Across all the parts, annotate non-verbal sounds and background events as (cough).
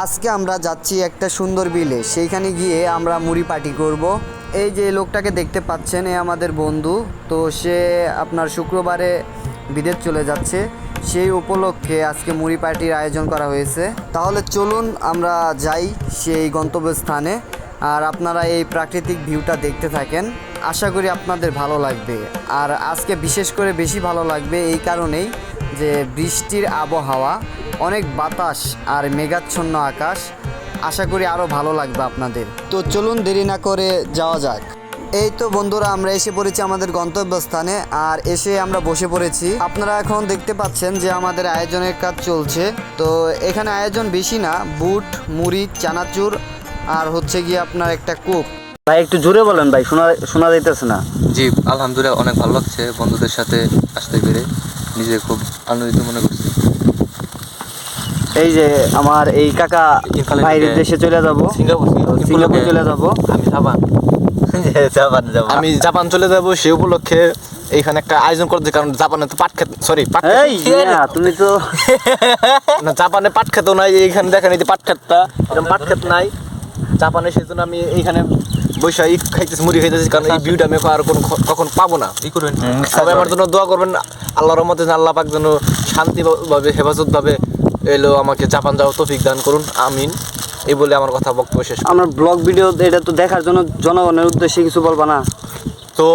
আজকে আমরা যাচ্ছি একটা সুন্দর বিলে। সেইখানে গিয়ে আমরা মুড়ি পার্টি করব। এই যে লোকটাকে দেখতে পাচ্ছেন, এ আমাদের বন্ধু। তো সে আপনার শুক্রবারে বিদেশ চলে যাচ্ছে। সেই উপলক্ষে আজকে মুড়ি পার্টির আয়োজন করা হয়েছে। তাহলে চলুন আমরা যাই সেই গন্তব্যস্থানে। আর আপনারা এই প্রাকৃতিক ভিউটা দেখতে থাকেন। আশা করি আপনাদের ভালো লাগবে। আর আজকে বিশেষ করে বেশি ভালো লাগবে এই কারণেই যে বৃষ্টির আবহাওয়া অনেক বাতাস আর মেঘাচ্ছন্ন আকাশ। আশা করি আরও ভালো লাগবে আপনাদের। তো চলুন দেরি না করে যাওয়া যাক। এই তো বন্ধুরা আমরা এসে পড়েছি আমাদের গন্তব্যস্থানে আর এসে আমরা বসে পড়েছি। আপনারা এখন দেখতে পাচ্ছেন যে আমাদের আয়োজনের কাজ চলছে। তো এখানে আয়োজন বেশি না বুট মুড়ি চানাচুর আর হচ্ছে গিয়ে আপনার একটা কুক ভাই একটু জোরে বলেন ভাই শোনা শোনা যাইতেছে না। জি আলহামদুলিল্লাহ অনেক ভালো লাগছে বন্ধুদের সাথে আসতে পেরে। নিজে খুব আনন্দিত মনে করছি। এই যে আমার এই কাকা বাইরের দেশে চলে যাব। সিঙ্গাপুর সিঙ্গাপুর চলে যাব। আমি জাপান। (laughs) জাপান যাব। আমি জাপান চলে যাব সে উপলক্ষে এইখানে একটা আয়োজন করতে কারণ জাপানে তো পাট খেত সরি পাট তুমি তো (laughs) না জাপানে পাট খেত নাই এইখানে দেখেন এই যে পাট খেতটা। এরকম পাট খেত নাই। জাপানে সেই জন্য আমি এইখানে বৈশা ই খাইতেছি মুড়ি খাইতেছি কারণ এই ভিউটা আমি আর কোনো কখন পাবো না। ই করবেন। সবাই আমার জন্য দোয়া করবেন আল্লাহর রহমতে আল্লাহ পাক যেন শান্তিভাবে হেফাজতভাবে এলো আমাকে জাপান যাওয়ার তৌফিক দান করুন আমিন। এই বলে আমার কথা বক্তব্য শেষ আমার ব্লগ ভিডিও এটা তো দেখার জন্য জনগণের উদ্দেশ্যে কিছু বলবা না। তো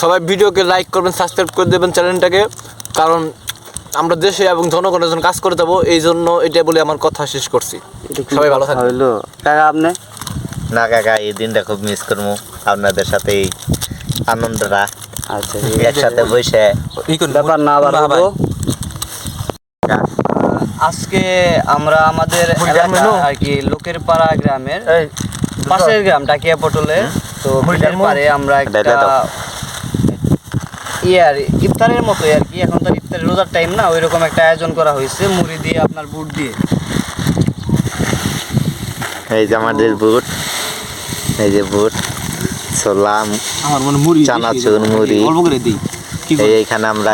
সবাই ভিডিওকে লাইক করবেন সাবস্ক্রাইব করে দেবেন চ্যানেলটাকে কারণ আমরা দেশে এবং জনগণের জন্য কাজ করে যাব এই জন্য এটা বলে আমার কথা শেষ করছি। সবাই ভালো থাকবেন। হইল? কাকা আপনি? না কাকা এই দিনটা খুব মিস করব আপনাদের সাথে এই আনন্দটা। আচ্ছা একসাথে বসে। ব্যাপার না আবার। আজকে আমরা আমাদের আর কি লোকের পাড়া গ্রামের পাশের গ্রাম টাকিয়া পটলে। তো বিলের পারে আমরা একটা ইয়ার ইফতারের মতো আর কি। এখন তো ইফতারের রোজার টাইম না ওই রকম একটা আয়োজন করা হয়েছে মুড়ি দিয়ে আপনার বুট দিয়ে। এই যে আমাদের বুট। এই যে বুট সোলাম আমার মনে মুড়ি চানাচুর মুড়ি। অল্প করে দিই। এইখানে আমরা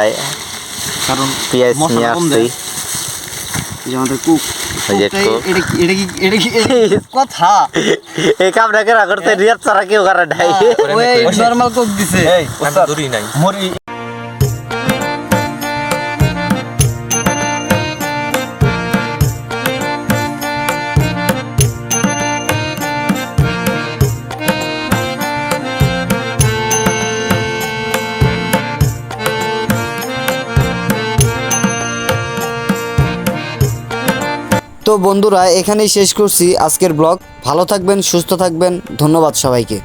কারণ পেঁয়াজ নিয়ে আসছি। যে আমাদের কুক। এটা কি এটা কি (laughs) কথা? এই কামটা কেরা করতে রিয়াজ ছাড়া কেউ করে নাই। ওই কুক দিছে। আমি নাই। মুড়ি তো বন্ধুরা এখানেই শেষ করছি আজকের ব্লগ। ভালো থাকবেন সুস্থ থাকবেন। ধন্যবাদ সবাইকে।